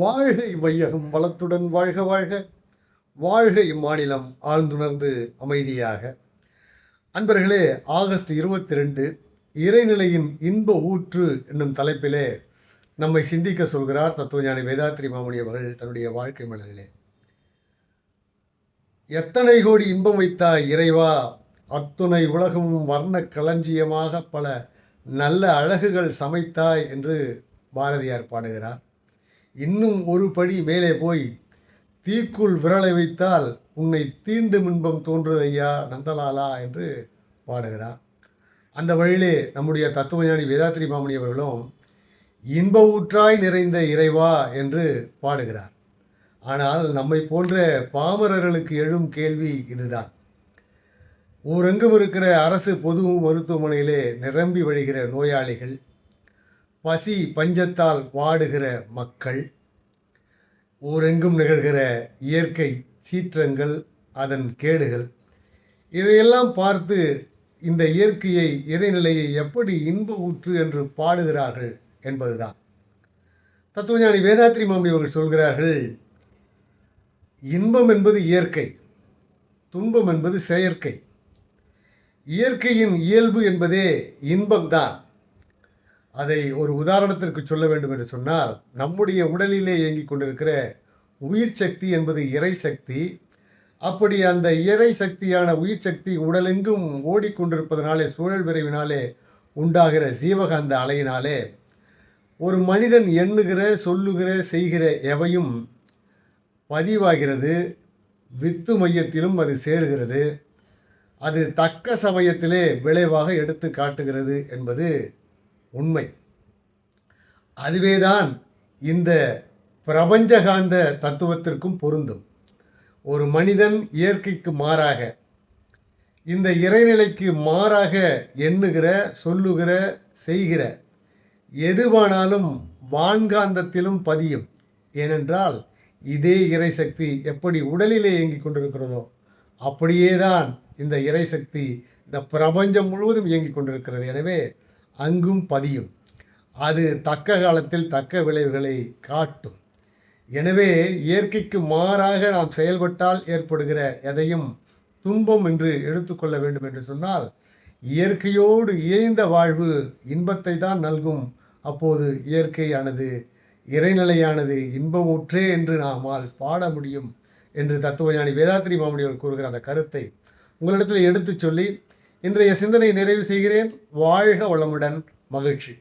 வாழ்கை வையகம் வளத்துடன் வாழ்க வாழ்க. வாழ்கை மாநிலம் ஆழ்ந்துணர்ந்து அமைதியாக. அன்பர்களே ஆகஸ்ட் இருபத்தி ரெண்டு இறைநிலையின் இன்ப ஊற்று என்னும் தலைப்பிலே நம்மை சிந்திக்க சொல்கிறார் தத்துவஞானி வேதாத்ரி மாமணி அவர்கள் தன்னுடைய வாழ்க்கை மலரிலே எத்தனை கோடி இன்பம் வைத்தாய் இறைவா? அத்துணை உலகமும் வர்ண களஞ்சியமாக பல நல்ல அழகுகள் சமைத்தாய் என்று பாரதியார் பாடுகிறார். இன்னும் ஒரு படி மேலே போய் தீக்குள் விரலை வைத்தால் உன்னை தீண்டும் இன்பம் தோன்றுது ஐயா நந்தலாலா? என்று பாடுகிறார். அந்த வழியிலே நம்முடைய தத்துவஞானி வேதாத்திரி மாமணி அவர்களும் இன்ப ஊற்றாய் நிறைந்த இறைவா என்று பாடுகிறார். ஆனால் நம்மை போன்ற பாமரர்களுக்கு எழும் கேள்வி இதுதான். ஊரெங்கும் இருக்கிற அரசு பொது மருத்துவமனையிலே நிரம்பி வழிகிற நோயாளிகள் பசி பஞ்சத்தால் வாடுகிற மக்கள் ஊரெங்கும் நிகழ்கிற இயற்கை சீற்றங்கள் அதன் கேடுகள் இதையெல்லாம் பார்த்து இந்த இயற்கையை இறைநிலையை எப்படி இன்ப ஊற்று என்று பாடுகிறார்கள் என்பதுதான். தத்துவஞானி வேதாத்ரி மாமணி அவர்கள் சொல்கிறார்கள் இன்பம் என்பது இயற்கை துன்பம் என்பது செயற்கை. இயற்கையின் இயல்பு என்பதே இன்பம்தான். அதை ஒரு உதாரணத்திற்கு சொல்ல வேண்டும் என்று சொன்னால் நம்முடைய உடலிலே இயங்கிக் கொண்டிருக்கிற உயிர் சக்தி என்பது இறை சக்தி. அப்படி அந்த இறை சக்தியான உயிர் சக்தி உடலெங்கும் ஓடிக்கொண்டிருப்பதனாலே சூழல் விரைவினாலே உண்டாகிற ஜீவகாந்த அலையினாலே ஒரு மனிதன் எண்ணுகிற சொல்லுகிற செய்கிற எவையும் பதிவாகிறது. வித்து மையத்திலும் அது சேருகிறது. அது தக்க சமயத்திலே விளைவாக எடுத்து காட்டுகிறது என்பது உண்மை. அதுவேதான் இந்த பிரபஞ்சகாந்த தத்துவத்திற்கும் பொருந்தும். ஒரு மனிதன் இயற்கைக்கு மாறாக இந்த இறைநிலைக்கு மாறாக எண்ணுகிற சொல்லுகிற செய்கிற எதுவானாலும் வான்காந்தத்திலும் பதியும். ஏனென்றால் இதே இறைசக்தி எப்படி உடலிலே இயங்கிக் கொண்டிருக்கிறதோ அப்படியேதான் இந்த இறைசக்தி இந்த பிரபஞ்சம் முழுவதும் இயங்கிக் கொண்டிருக்கிறது. எனவே அங்கும் பதியும். அது தக்க காலத்தில் தக்க விளைவுகளை காட்டும். எனவே இயற்கைக்கு மாறாக நாம் செயல்பட்டால் ஏற்படுகிற எதையும் துன்பம் என்று எடுத்துக்கொள்ள வேண்டும் என்று சொன்னால் இயற்கையோடு இயைந்த வாழ்வு இன்பத்தை தான் நல்கும். அப்போது இயற்கையானது இறைநிலையானது இன்பமுற்றே என்று நாமால் பாட முடியும் என்று தத்துவஞானி வேதாத்திரி மாமணிகள் கூறுகிற அந்த கருத்தை உங்களிடத்தில் எடுத்துச் சொல்லி இன்றைய சிந்தனை நிறைவு செய்கிறேன். வாழ்க வளமுடன் மகிழ்ச்சி.